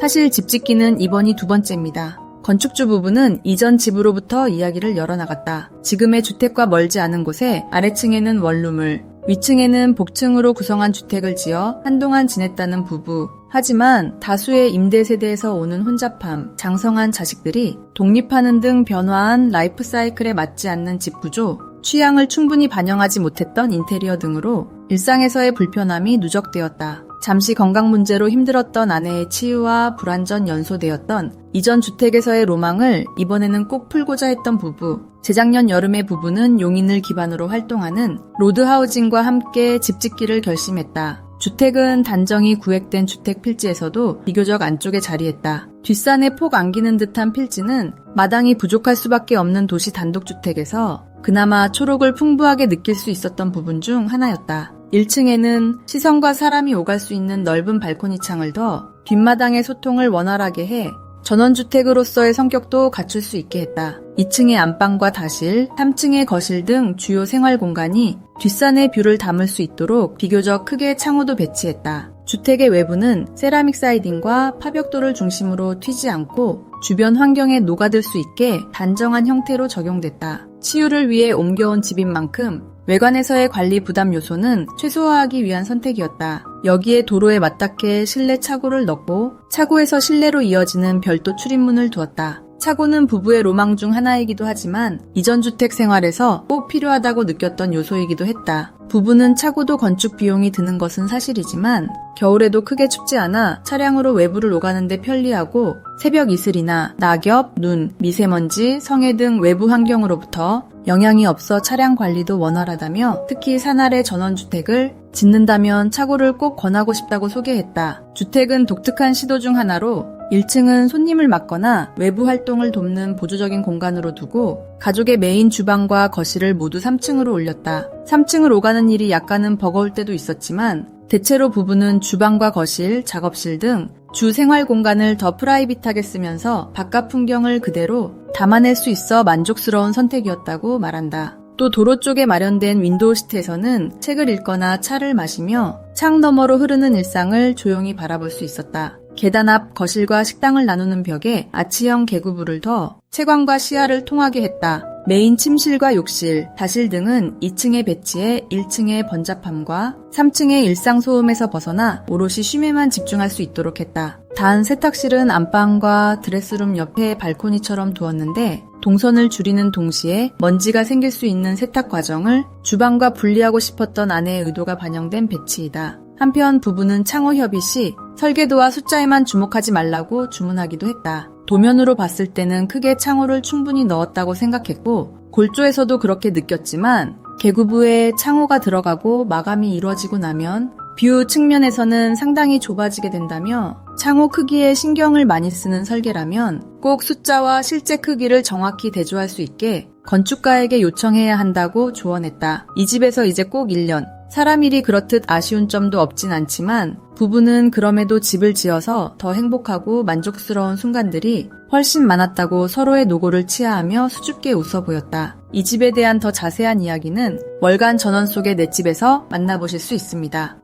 사실 집 짓기는 이번이 두 번째입니다. 건축주 부부는 이전 집으로부터 이야기를 열어나갔다. 지금의 주택과 멀지 않은 곳에 아래층에는 원룸을, 위층에는 복층으로 구성한 주택을 지어 한동안 지냈다는 부부. 하지만 다수의 임대 세대에서 오는 혼잡함, 장성한 자식들이 독립하는 등 변화한 라이프 사이클에 맞지 않는 집 구조, 취향을 충분히 반영하지 못했던 인테리어 등으로 일상에서의 불편함이 누적되었다. 잠시 건강 문제로 힘들었던 아내의 치유와 불안 전 연소되었던 이전 주택에서의 로망을 이번에는 꼭 풀고자 했던 부부. 재작년 여름에 부부는 용인을 기반으로 활동하는 로드하우징과 함께 집 짓기를 결심했다. 주택은 단정히 구획된 주택 필지에서도 비교적 안쪽에 자리했다. 뒷산에 폭 안기는 듯한 필지는 마당이 부족할 수밖에 없는 도시 단독주택에서 그나마 초록을 풍부하게 느낄 수 있었던 부분 중 하나였다. 1층에는 시선과 사람이 오갈 수 있는 넓은 발코니 창을 더 뒷마당의 소통을 원활하게 해 전원주택으로서의 성격도 갖출 수 있게 했다. 2층의 안방과 다실, 3층의 거실 등 주요 생활 공간이 뒷산의 뷰를 담을 수 있도록 비교적 크게 창호도 배치했다. 주택의 외부는 세라믹 사이딩과 파벽돌을 중심으로 튀지 않고 주변 환경에 녹아들 수 있게 단정한 형태로 적용됐다. 치유를 위해 옮겨온 집인 만큼 외관에서의 관리 부담 요소는 최소화하기 위한 선택이었다. 여기에 도로에 맞닿게 실내 차고를 넣고 차고에서 실내로 이어지는 별도 출입문을 두었다. 차고는 부부의 로망 중 하나이기도 하지만 이전 주택 생활에서 꼭 필요하다고 느꼈던 요소이기도 했다. 부부는 차고도 건축 비용이 드는 것은 사실이지만 겨울에도 크게 춥지 않아 차량으로 외부를 오가는데 편리하고 새벽 이슬이나 낙엽, 눈, 미세먼지, 성해 등 외부 환경으로부터 영향이 없어 차량 관리도 원활하다며 특히 산아래 전원주택을 짓는다면 차고를 꼭 권하고 싶다고 소개했다. 주택은 독특한 시도 중 하나로 1층은 손님을 맡거나 외부 활동을 돕는 보조적인 공간으로 두고 가족의 메인 주방과 거실을 모두 3층으로 올렸다. 3층을 오가는 일이 약간은 버거울 때도 있었지만 대체로 부부는 주방과 거실, 작업실 등 주 생활 공간을 더 프라이빗하게 쓰면서 바깥 풍경을 그대로 담아낼 수 있어 만족스러운 선택이었다고 말한다. 또 도로 쪽에 마련된 윈도우 시트에서는 책을 읽거나 차를 마시며 창 너머로 흐르는 일상을 조용히 바라볼 수 있었다. 계단 앞 거실과 식당을 나누는 벽에 아치형 개구부를 더 채광과 시야를 통하게 했다. 메인 침실과 욕실, 다실 등은 2층에 배치해 1층의 번잡함과 3층의 일상 소음에서 벗어나 오롯이 쉼에만 집중할 수 있도록 했다. 단 세탁실은 안방과 드레스룸 옆에 발코니처럼 두었는데 동선을 줄이는 동시에 먼지가 생길 수 있는 세탁 과정을 주방과 분리하고 싶었던 아내의 의도가 반영된 배치이다. 한편 부부는 창호 협의 시 설계도와 숫자에만 주목하지 말라고 주문하기도 했다. 도면으로 봤을 때는 크게 창호를 충분히 넣었다고 생각했고 골조에서도 그렇게 느꼈지만 개구부에 창호가 들어가고 마감이 이루어지고 나면 뷰 측면에서는 상당히 좁아지게 된다며 창호 크기에 신경을 많이 쓰는 설계라면 꼭 숫자와 실제 크기를 정확히 대조할 수 있게 건축가에게 요청해야 한다고 조언했다. 이 집에서 이제 꼭 1년. 사람 일이 그렇듯 아쉬운 점도 없진 않지만 부부는 그럼에도 집을 지어서 더 행복하고 만족스러운 순간들이 훨씬 많았다고 서로의 노고를 치하하며 수줍게 웃어 보였다. 이 집에 대한 더 자세한 이야기는 월간 전원 속의 내 집에서 만나보실 수 있습니다.